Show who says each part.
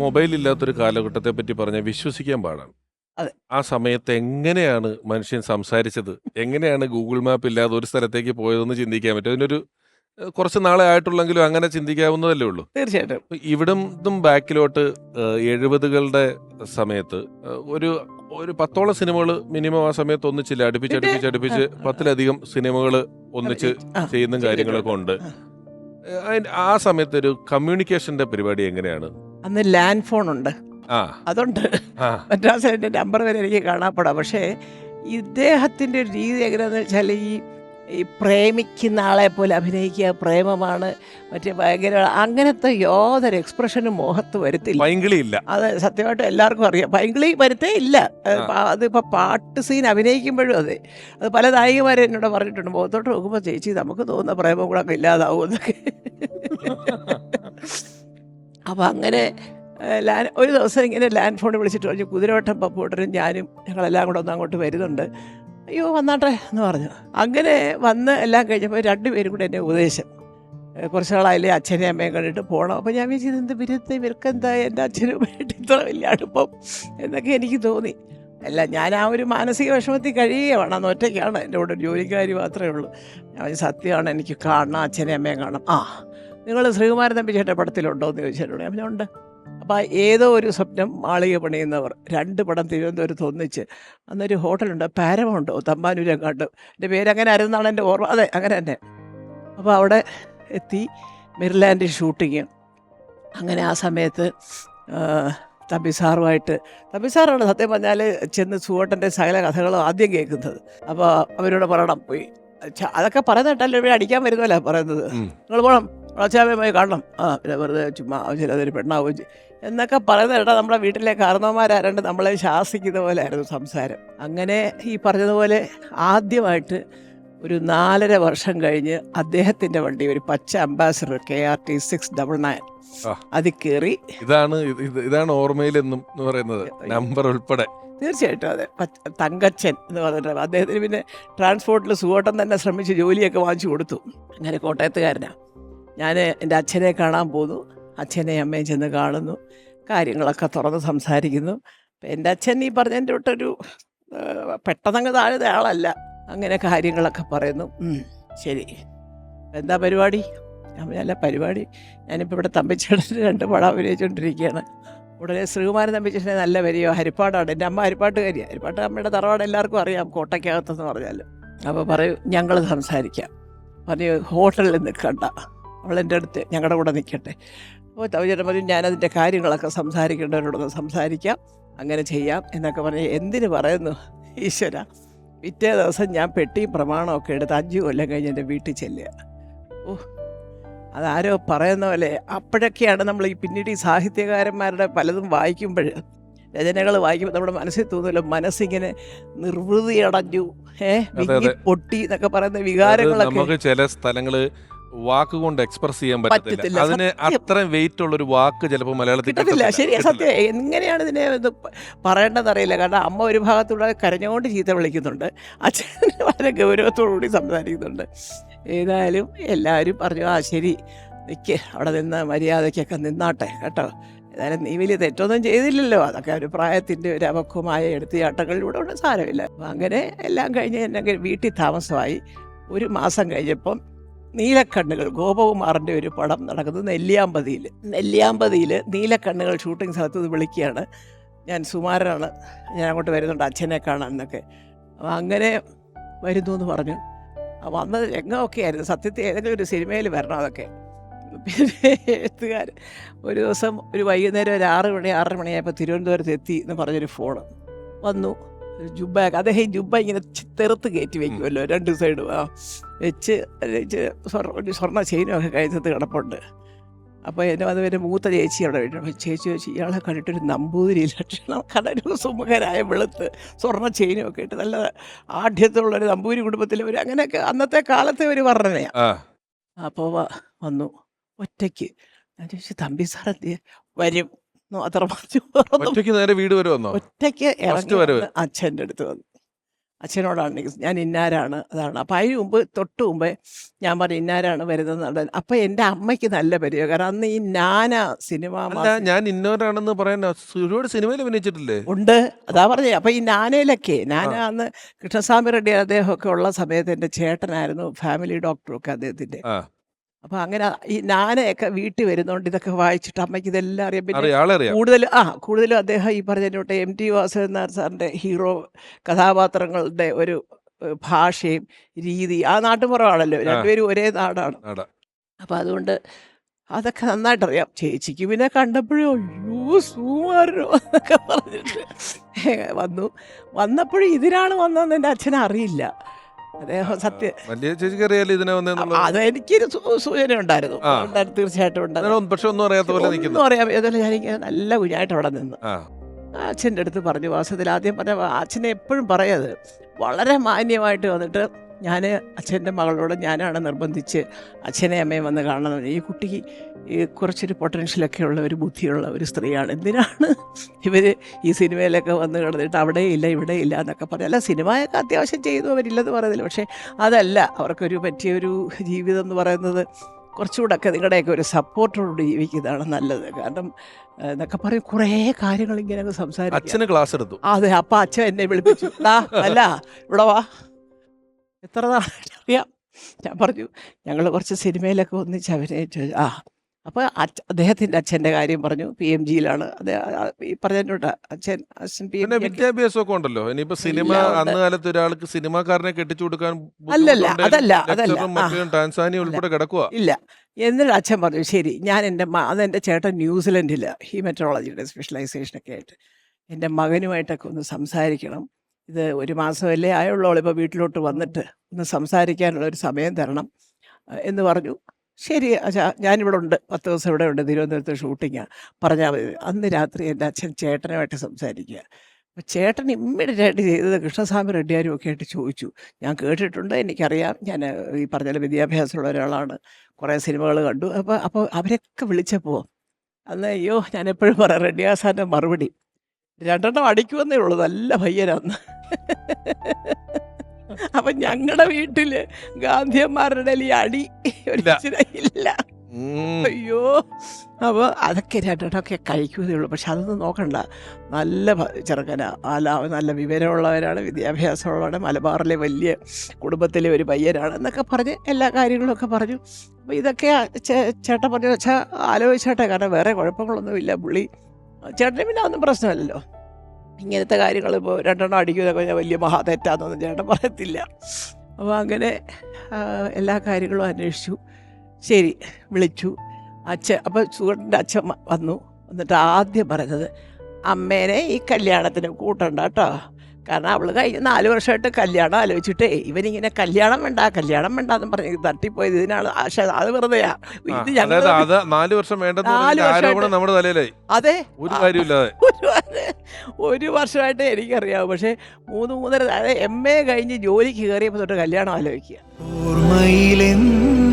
Speaker 1: Mobile ഇല്ലാത്തൊരു കാലഘട്ടത്തെ പറ്റി പറഞ്ഞാൽ വിശ്വസിക്കാൻ പാടാണ്.
Speaker 2: അതെ.
Speaker 1: ആ സമയത്ത് എങ്ങനെയാണ് മനുഷ്യൻ സംസാരിച്ചത്? എങ്ങനെയാണ് ഗൂഗിൾ മാപ്പ് ഇല്ലാതെ ഒരു സ്ഥലത്തേക്ക് പോയതെന്ന് ചിന്തിക്കാൻ പറ്റും? അതിനൊരു കുറച്ച് നാളെ ആയിട്ടുള്ളെങ്കിലും അങ്ങനെ ചിന്തിക്കാവുന്നതല്ലേ ഉള്ളൂ.
Speaker 2: തീർച്ചയായിട്ടും.
Speaker 1: ഇവിടുന്നും ഇവിടും ബാക്കിലോട്ട് എഴുപതുകളുടെ സമയത്ത് ഒരു ഒരു പത്തോളം സിനിമകൾ മിനിമം ആ സമയത്ത് ഒന്നിച്ചില്ല. അടുപ്പിച്ച്? അടുപ്പിച്ച് അടുപ്പിച്ച്. പത്തിലധികം സിനിമകൾ ഒന്നിച്ച് ചെയ്യുന്ന കാര്യങ്ങളൊക്കെ ഉണ്ട്.
Speaker 2: ആ.
Speaker 1: സമയത്ത് ഒരു കമ്മ്യൂണിക്കേഷന്റെ പരിപാടി എങ്ങനെയാണ്?
Speaker 2: അന്ന് ലാൻഡ് ഫോൺ ഉണ്ട് അതുണ്ട്. മദ്രാസിന്റെ നമ്പർ വരെ എനിക്ക് കാണാപ്പെടാം. പക്ഷേ ഇദ്ദേഹത്തിന്റെ ഒരു രീതി എങ്ങനെയാണെന്ന് വെച്ചാൽ ഈ ഈ പ്രേമിക്കുന്ന ആളെ പോലെ അഭിനയിക്കുക പ്രേമമാണ് മറ്റേ ഭയങ്കര അങ്ങനത്തെ യാതൊരു എക്സ്പ്രഷനും മോഹത്ത് വരുത്തില്ല. അത് സത്യമായിട്ട് എല്ലാവർക്കും അറിയാം. പൈങ്കിളി വരുത്തേ ഇല്ല. അത് അതിപ്പോൾ പാട്ട് സീൻ അഭിനയിക്കുമ്പോഴും അതെ. അത് പല നായികമാരും എന്നോട് പറഞ്ഞിട്ടുണ്ട്. മുഖത്തോട്ട് നോക്കുമ്പോൾ ചേച്ചി നമുക്ക് തോന്നുന്ന പ്രേമം കൂടെ ഇല്ലാതാവും എന്നൊക്കെ. അപ്പം അങ്ങനെ ലാൻഡ് ഒരു ദിവസം ഇങ്ങനെ ലാൻഡ് ഫോണിൽ വിളിച്ചിട്ട് പറഞ്ഞു കുതിരവട്ടം പപ്പോട്ടറും ഞാനും ഞങ്ങളെല്ലാം കൂടെ ഒന്ന് അങ്ങോട്ട് വരുന്നുണ്ട്. അയ്യോ വന്നാട്ടെ എന്ന് പറഞ്ഞു. അങ്ങനെ വന്ന് എല്ലാം കഴിഞ്ഞപ്പോൾ രണ്ടുപേരും കൂടെ എന്റെ ഉപദേശം. കുറച്ച് നാളായില്ലേ അച്ഛനെ അമ്മയും കണ്ടിട്ട് പോകണം അപ്പോൾ ഞാൻ വിചാരിച്ചത് എന്ത് വിരുദ്ധ ഇവർക്കെന്താ എന്റെ അച്ഛനുമായിട്ട് ഇത്ര വലിയ അടുപ്പം എന്നൊക്കെ എനിക്ക് തോന്നി. അല്ല ഞാൻ ആ ഒരു മാനസിക വിഷമത്തിൽ കഴിയുകയാണ്. അന്ന് ഒറ്റയ്ക്കാണ് എന്റെ കൂടെ ഒരു ജോലിക്കാരി മാത്രമേ ഉള്ളൂ. ഞാൻ സത്യമാണ് എനിക്ക് കാണണം അച്ഛനെയും അമ്മയും കാണണം. ആ നിങ്ങൾ ശ്രീകുമാരൻ തമ്പി ചേട്ടൻ പടത്തിലുണ്ടോ എന്ന് ചോദിച്ചിട്ടുണ്ട്. അപ്പം ഉണ്ട്. അപ്പോൾ ഏതോ ഒരു സ്വപ്നം മാളിക പണിയുന്നവർ രണ്ട് പടം തിരുവനന്തപുരത്ത് ഒന്നിച്ച്. അന്നൊരു ഹോട്ടലുണ്ട് പാരമൗണ്ടോ തമ്പാനൂരങ്ങാണ്ട് എന്റെ പേര് അങ്ങനെ ആയിരുന്നാണ് എന്റെ ഓർമ്മ. അതെ അങ്ങനെ തന്നെ. അപ്പോൾ അവിടെ എത്തി മെറിലാൻഡ് ഷൂട്ടിങ്. അങ്ങനെ ആ സമയത്ത് തമ്പി സാറുമായിട്ട് തമ്പി സാറാണ് സത്യം പറഞ്ഞാൽ ചെന്ന് സുവട്ടന്റെ സകല കഥകളും ആദ്യം കേൾക്കുന്നത്. അപ്പോൾ അവരോട് പറയണം പോയി അതൊക്കെ പറയുന്ന കേട്ടല്ലോ ഇവിടെ അടിക്കാൻ വരുന്നല്ല പറയുന്നത്. നിങ്ങൾ പോകണം വളച്ചാമയമായി കാണണം. ആ പിന്നെ വെറുതെ ചുമ്മാ ആവശ്യമില്ല അതൊരു പെണ്ണാവും ചെയ്യും. എന്നൊക്കെ പറയുന്ന കേട്ടാൽ നമ്മുടെ വീട്ടിലെ കാരണവന്മാരാരണ്ട് നമ്മളെ ശാസിക്കുന്ന പോലെ ആയിരുന്നു സംസാരം. അങ്ങനെ ഈ പറഞ്ഞതുപോലെ ആദ്യമായിട്ട് ഒരു നാലര വർഷം കഴിഞ്ഞ് അദ്ദേഹത്തിന്റെ വണ്ടി ഒരു പച്ച Ambassador K R T six double nine അത് കയറി.
Speaker 1: ഇതാണ് ഇത് ഇത് ഇതാണ് ഓർമ്മയിലെന്നും എന്ന് പറയുന്നത്. നമ്പർ ഉൾപ്പെടെ.
Speaker 2: തീർച്ചയായിട്ടും അതെ. തങ്കച്ചൻ എന്ന് പറഞ്ഞിട്ട് അദ്ദേഹത്തിന് പിന്നെ ട്രാൻസ്പോർട്ടിൽ സുഖോട്ടം തന്നെ ശ്രമിച്ച് ജോലിയൊക്കെ വാങ്ങിച്ചു കൊടുത്തു. അങ്ങനെ കോട്ടയത്തുകാരനാണ് ഞാൻ എന്റെ അച്ഛനെ കാണാൻ പോന്നു. അച്ഛനെ അമ്മയും ചെന്ന് കാണുന്നു. കാര്യങ്ങളൊക്കെ തുറന്ന് സംസാരിക്കുന്നു. എന്റെ അച്ഛൻ ഈ പറഞ്ഞതിന്റെ തൊട്ടൊരു പെട്ടെന്നങ്ങ് താഴ്ന്ന ആളല്ല. അങ്ങനെ കാര്യങ്ങളൊക്കെ പറയുന്നു. ശരി. എന്താ പരിപാടി? അമ്മയല്ല പരിപാടി. ഞാനിപ്പോൾ ഇവിടെ തമ്പിച്ചേട്ടന് രണ്ട് പടം അഭിനയിച്ചുകൊണ്ടിരിക്കുകയാണ് ഉടനെ ശ്രീകുമാരൻ തമ്പിച്ചേട്ടനെ നല്ല വരിയോ ഹരിപ്പാടാണ്. എന്റെ അമ്മ ഹരിപ്പാട്ടുകാരിയാണ് ഹരിപ്പാട്ട് അമ്മയുടെ തറവാട് എല്ലാവർക്കും അറിയാം കോട്ടയ്ക്കകത്തെന്ന് പറഞ്ഞാൽ അപ്പോൾ പറയൂ ഞങ്ങൾ സംസാരിക്കാം. പറഞ്ഞു ഹോട്ടലിൽ നിൽക്കണ്ട. അവൾ എന്റെ അടുത്ത് ഞങ്ങളുടെ കൂടെ നിൽക്കട്ടെ അപ്പോൾ തവചേട്ടൻ പറയും ഞാനതിന്റെ കാര്യങ്ങളൊക്കെ സംസാരിക്കേണ്ടവരോടൊന്ന് സംസാരിക്കാം അങ്ങനെ ചെയ്യാം എന്നൊക്കെ പറഞ്ഞ് എന്തിനു പറയുന്നു ഈശ്വര? പിറ്റേ ദിവസം ഞാൻ പെട്ടിയും പ്രമാണമൊക്കെ എടുത്ത് അഞ്ച് കൊല്ലം കഴിഞ്ഞ് എന്റെ വീട്ടിൽ ചെല്ലുക. ഓ അതാരോ പറയുന്ന പോലെ അപ്പോഴൊക്കെയാണ് നമ്മൾ ഈ പിന്നീട് ഈ സാഹിത്യകാരന്മാരുടെ പലതും വായിക്കുമ്പോൾ രചനകൾ വായിക്കുമ്പോൾ നമ്മുടെ മനസ്സിൽ തോന്നുമല്ലോ മനസ്സിങ്ങനെ നിർവൃതി അടഞ്ഞു
Speaker 1: ഏഹ്
Speaker 2: പൊട്ടി എന്നൊക്കെ പറയുന്ന വികാരങ്ങളൊക്കെ
Speaker 1: നമുക്ക് ചില സ്ഥലങ്ങൾ വാക്കുകൊണ്ട് എക്സ്പ്രസ് ചെയ്യാൻ
Speaker 2: പറ്റത്തില്ല.
Speaker 1: അതിന് അത്രയും വെയിറ്റ് ഉള്ള ഒരു വാക്ക് ചിലപ്പോൾ മലയാളത്തിൽ
Speaker 2: കിട്ടത്തില്ല.
Speaker 1: ശരിയാ
Speaker 2: സത്യം. എങ്ങനെയാണ് ഇതിനെ ഇത് അറിയില്ല പറയേണ്ടതെന്നറിയില്ല. കാരണം അമ്മ ഒരു ഭാഗത്തുള്ള കരഞ്ഞുകൊണ്ട് ചീത്ത വിളിക്കുന്നുണ്ട്. അച്ഛൻ വളരെ ഗൗരവത്തോടു കൂടി സംസാരിക്കുന്നുണ്ട്. ഏതായാലും എല്ലാവരും പറഞ്ഞു ആ ശരി. നിൽക്ക് അവിടെ നിന്ന് മര്യാദയ്ക്കൊക്കെ നിന്നാട്ടെ കേട്ടോ. ഏതായാലും നീ വലിയ തെറ്റൊന്നും ചെയ്തില്ലല്ലോ. അതൊക്കെ ഒരു പ്രായത്തിന്റെ ഒരു അപക്വമായ എടുത്തിയാട്ടങ്ങളിലൂടെ ഉണ്ട് സാരമില്ല. അങ്ങനെ എല്ലാം കഴിഞ്ഞ് എന്നെ വീട്ടിൽ താമസമായി. ഒരു മാസം കഴിഞ്ഞപ്പം നീലക്കണ്ണുകൾ ഗോപകുമാറിന്റെ ഒരു പടം നടക്കുന്നത് നെല്ലിയാമ്പതിയിൽ. നെല്ലിയാമ്പതിയിൽ നീലക്കണ്ണുകൾ ഷൂട്ടിംഗ് സ്ഥലത്ത് വിളിക്കുകയാണ്. ഞാൻ സുമാരനാണ്. ഞാൻ അങ്ങോട്ട് വരുന്നുണ്ട് അച്ഛനെ കാണാൻ എന്നൊക്കെ. അപ്പോൾ അങ്ങനെ വരുന്നു എന്ന് പറഞ്ഞു. വന്നത് രംഗമൊക്കെ ആയിരുന്നു? സത്യത്തിൽ ഏതെങ്കിലും ഒരു സിനിമയിൽ വരണം അതൊക്കെ? പിന്നെ എഴുത്തുകാർ ഒരു ദിവസം ഒരു വൈകുന്നേരം ഒരു ആറ് മണി ആറര മണിയായപ്പോൾ തിരുവനന്തപുരത്ത് എത്തി എന്ന് പറഞ്ഞൊരു ഫോൺ വന്നു. ജുബ്ബ അദ്ദേഹം ഈ ജുബ്ബ ഇങ്ങനെ തെറുത്ത് കയറ്റി വെക്കുമല്ലോ രണ്ട് സൈഡും ആ വെച്ച് ഒരു സ്വർണ ചെയിനൊക്കെ കഴുത്തത്ത് കിടപ്പുണ്ട്. അപ്പോൾ എന്റെ അത് വരെ മൂത്ത ചേച്ചി അവിടെ വീട്ടിൽ ചേച്ചി ചോദിച്ചു ഇയാളെ കണ്ടിട്ടൊരു നമ്പൂതിരി ലക്ഷണം കടരു സുമുഖരായ വെളുത്ത് സ്വർണ ചെയിനും ഒക്കെ ഇട്ട് നല്ല ആഢ്യത്തുള്ളൊരു നമ്പൂതിരി കുടുംബത്തിൽ ഒരു അങ്ങനെയൊക്കെ അന്നത്തെ കാലത്തെ ഒരു
Speaker 1: വർണനയാണ്
Speaker 2: അപ്പോൾ വന്നു. ഒറ്റയ്ക്ക്. ഞാൻ ചോദിച്ചു തമ്പി സാർ എന്ത് വരും.
Speaker 1: ഒറ്റയ്ക്ക് നേരെ വീട് വരെ വന്നോ?
Speaker 2: ഒറ്റയ്ക്ക് അച്ഛന്റെ അടുത്ത് വന്നു. അച്ഛനോടാണ് ഞാൻ ഇന്നാരാണ് അതാണ്. അപ്പം അതിന് മുമ്പ് തൊട്ട് മുമ്പേ ഞാൻ പറഞ്ഞു ഇന്നാരാണ് വരുന്നത് അപ്പം എന്റെ അമ്മയ്ക്ക് നല്ല പരിചയം കാരണം അന്ന് ഈ നാന സിനിമ
Speaker 1: ഞാൻ ഇന്നോരാണെന്ന് പറയാൻ ഒരുപാട് സിനിമയിൽ അഭിനയിച്ചിട്ടില്ലേ?
Speaker 2: ഉണ്ട് അതാ പറഞ്ഞേ. അപ്പം ഈ നാനയിലൊക്കെ നാന അന്ന് കൃഷ്ണസ്വാമി റെഡ്ഡി അദ്ദേഹമൊക്കെ ഉള്ള സമയത്ത് എന്റെ ചേട്ടനായിരുന്നു ഫാമിലി ഡോക്ടറൊക്കെ
Speaker 1: അദ്ദേഹത്തിന്റെ.
Speaker 2: അപ്പം അങ്ങനെ ഈ നാനയൊക്കെ വീട്ടിൽ വരുന്നോണ്ട് ഇതൊക്കെ വായിച്ചിട്ട് അമ്മയ്ക്ക് ഇതെല്ലാം അറിയാം. പിന്നെ കൂടുതൽ ആ കൂടുതലും അദ്ദേഹം ഈ പറഞ്ഞോട്ടെ എം ടി വാസുദേവൻ നായർ സാറിന്റെ ഹീറോ കഥാപാത്രങ്ങളുടെ ഒരു ഭാഷയും രീതി ആ നാട്ടുപുറമാണല്ലോ. രണ്ടുപേരും ഒരേ നാടാണ്. അപ്പൊ അതുകൊണ്ട് അതൊക്കെ നന്നായിട്ട് അറിയാം ചേച്ചിക്ക് പിന്നെ കണ്ടപ്പോഴും അയ്യോ സൂമാരോ എന്നൊക്കെ പറഞ്ഞിട്ട് വന്നു. വന്നപ്പോഴും ഇതിനാണ് വന്നതെന്ന് എന്റെ അച്ഛനെ അറിയില്ല അദ്ദേഹം സത്യം.
Speaker 1: വലിയ ചേച്ചിക്ക് അറിയാലോ ഇതിനെ
Speaker 2: അത് എനിക്കൊരു സൂചന ഉണ്ടായിരുന്നു. തീർച്ചയായിട്ടും ഉണ്ടായിരുന്നു
Speaker 1: പക്ഷെ ഒന്നും അറിയാത്ത പോലെ
Speaker 2: ഒന്നും അറിയാം ഏതായാലും ഞാനിങ്ങനെ നല്ല കുഞ്ഞായിട്ട് അവിടെ നിന്ന്. അച്ഛന്റെ അടുത്ത് പറഞ്ഞു വാസത്തിൽ ആദ്യം പറഞ്ഞ അച്ഛനെ എപ്പോഴും പറയത് വളരെ മാന്യമായിട്ട് വന്നിട്ട് ഞാൻ അച്ഛന്റെ മകളോട് ഞാനാണ് നിർബന്ധിച്ച് അച്ഛനെ അമ്മയും വന്ന് കാണണം. ഈ കുട്ടിക്ക് ഈ കുറച്ചൊരു പൊട്ടൻഷ്യലൊക്കെ ഉള്ള ഒരു ബുദ്ധിയുള്ള ഒരു സ്ത്രീയാണ്. എന്തിനാണ് ഇവർ ഈ സിനിമയിലൊക്കെ വന്ന് കിടന്നിട്ട് അവിടെ ഇല്ല ഇവിടെ ഇല്ല എന്നൊക്കെ പറയും അല്ല സിനിമയൊക്കെ അത്യാവശ്യം ചെയ്തു അവരില്ലെന്ന് പറയുന്നില്ല. പക്ഷേ അതല്ല അവർക്കൊരു പറ്റിയൊരു ജീവിതം എന്ന് പറയുന്നത് കുറച്ചുകൂടെയൊക്കെ നിങ്ങളുടെയൊക്കെ ഒരു സപ്പോർട്ടോട് ജീവിക്കുന്നതാണ് നല്ലത്. കാരണം എന്നൊക്കെ പറയും കുറേ കാര്യങ്ങൾ ഇങ്ങനെ സംസാരിക്കും
Speaker 1: അച്ഛന് ക്ലാസ് എടുത്തു.
Speaker 2: അതെ അപ്പം അച്ഛൻ എന്നെ വിളിപ്പിച്ചു. ആ അല്ല ഇവിടെ വാ. എത്ര നാളറിയാം അറിയാം. ഞാൻ പറഞ്ഞു ഞങ്ങൾ കുറച്ച് സിനിമയിലൊക്കെ ഒന്നിച്ച് അഭിനയിച്ചു ആ അപ്പോൾ അച്ഛ അദ്ദേഹത്തിന്റെ അച്ഛന്റെ കാര്യം പറഞ്ഞു. പി എം ജിയിലാണ്. അത് ഈ പറഞ്ഞിട്ടുണ്ട്. അച്ഛൻ അച്ഛൻ പി എം
Speaker 1: വിദ്യാഭ്യാസമൊക്കെ ഉണ്ടല്ലോ. ഇനിയിപ്പോ സിനിമ അന്ന് കാലത്ത് ഒരാൾക്ക് സിനിമാക്കാരനെ കെട്ടിച്ചു കൊടുക്കാൻ
Speaker 2: അല്ലല്ല, അതല്ല, അതല്ല.
Speaker 1: ടാൻസാനി ഉൾപ്പെടെ കിടക്കുക
Speaker 2: ഇല്ല. എന്നിട്ട് അച്ഛൻ പറഞ്ഞു ശരി ഞാൻ എന്റെ അതെന്റെ ചേട്ടൻ ന്യൂസിലൻഡിൽ ഹീമറ്റോളജിയുടെ സ്പെഷ്യലൈസേഷനൊക്കെ ആയിട്ട് എന്റെ മകനുമായിട്ടൊക്കെ ഒന്ന് സംസാരിക്കണം. ഇത് ഒരു മാസമല്ലേ ആയുള്ളവൾ ഇപ്പോൾ വീട്ടിലോട്ട് വന്നിട്ട് ഒന്ന് സംസാരിക്കാനുള്ള ഒരു സമയം തരണം എന്ന് പറഞ്ഞു. ശരി അച്ഛാ ഞാനിവിടെ ഉണ്ട് പത്ത് ദിവസം ഇവിടെ ഉണ്ട് തിരുവനന്തപുരത്ത് ഷൂട്ടിങ്ങാണ് പറഞ്ഞാൽ മതി. അന്ന് രാത്രി എന്റെ അച്ഛൻ ചേട്ടനുമായിട്ട് സംസാരിക്കുക അപ്പോൾ ചേട്ടൻ ഇമ്മീഡിയറ്റ് ആയിട്ട് ചെയ്തത് കൃഷ്ണസ്വാമി റെഡ്ഡിയാരും ഒക്കെ ആയിട്ട് ചോദിച്ചു. ഞാൻ കേട്ടിട്ടുണ്ട്. എനിക്കറിയാം. ഞാൻ ഈ പറഞ്ഞ വിദ്യാഭ്യാസമുള്ള ഒരാളാണ്. കുറേ സിനിമകൾ കണ്ടു. അപ്പോൾ അപ്പോൾ അവരൊക്കെ വിളിച്ചപ്പോൾ അന്ന് അയ്യോ ഞാൻ എപ്പോഴും പറയാം റെഡ്ഡിയാസാന്റെ മറുപടി. രണ്ടെണ്ണം അടിക്കുമെന്നേ ഉള്ളൂ. നല്ല പയ്യനാന്ന്. അപ്പം ഞങ്ങളുടെ വീട്ടിൽ ഗാന്ധിയന്മാരുടെ ഈ അടി
Speaker 1: ഇല്ല.
Speaker 2: അയ്യോ. അപ്പോൾ അതൊക്കെ രണ്ടെണ്ണമൊക്കെ കഴിക്കുന്നേ ഉള്ളൂ. പക്ഷെ അതൊന്നും നോക്കണ്ട. നല്ല ചെറുക്കന. അല്ല നല്ല വിവരമുള്ളവരാണ് വിദ്യാഭ്യാസമുള്ളവരാണ് മലബാറിലെ വലിയ കുടുംബത്തിലെ ഒരു പയ്യനാണ് എന്നൊക്കെ പറഞ്ഞ് എല്ലാ കാര്യങ്ങളൊക്കെ പറഞ്ഞു. അപ്പോൾ ഇതൊക്കെ ചേട്ടൻ പറഞ്ഞു വെച്ചാൽ ആലോചിച്ചേട്ടെ. കാരണം വേറെ കുഴപ്പങ്ങളൊന്നുമില്ല പുള്ളി. ചേട്ടന് പിന്നെ ഒന്നും പ്രശ്നമല്ലല്ലോ. ഇങ്ങനത്തെ കാര്യങ്ങൾ ഇപ്പോൾ രണ്ടെണ്ണം അടിക്കുന്നതൊക്കെ ഞാൻ വലിയ മഹാ തെറ്റാന്നൊന്നും ചേട്ടൻ പറയത്തില്ല. അപ്പോൾ അങ്ങനെ എല്ലാ കാര്യങ്ങളും അന്വേഷിച്ചു. ശരി വിളിച്ചു. അച്ഛൻ അപ്പോൾ സുഹൃത്തിന്റെ അച്ഛൻ വന്നു. എന്നിട്ട് ആദ്യം പറഞ്ഞത് അമ്മേനെ ഈ കല്യാണത്തിന് കൂട്ടണ്ട കേട്ടോ കാരണം അവൾ കഴിഞ്ഞ നാല് വർഷമായിട്ട് കല്യാണം ആലോചിച്ചിട്ടേ ഇവനിങ്ങനെ കല്യാണം വേണ്ട കല്യാണം വേണ്ട എന്ന് പറഞ്ഞ് തട്ടിപ്പോയത് ഇതിനാണ് ആശ അത് വെറുതെയാ. ഇത് ഞങ്ങൾ
Speaker 1: നാല് വർഷം തലയിലായി.
Speaker 2: അതെ.
Speaker 1: ഒരു കാര്യമില്ലാതെ
Speaker 2: ഒരു വർ- ഒരു വർഷമായിട്ട് എനിക്കറിയാവും. പക്ഷേ മൂന്ന് മൂന്നര അതായത് എം എ കഴിഞ്ഞ് ജോലിക്ക് കയറിയപ്പോൾ തൊട്ട് കല്യാണം ആലോചിക്കുക.
Speaker 3: ഓർമ്മയിലെന്നും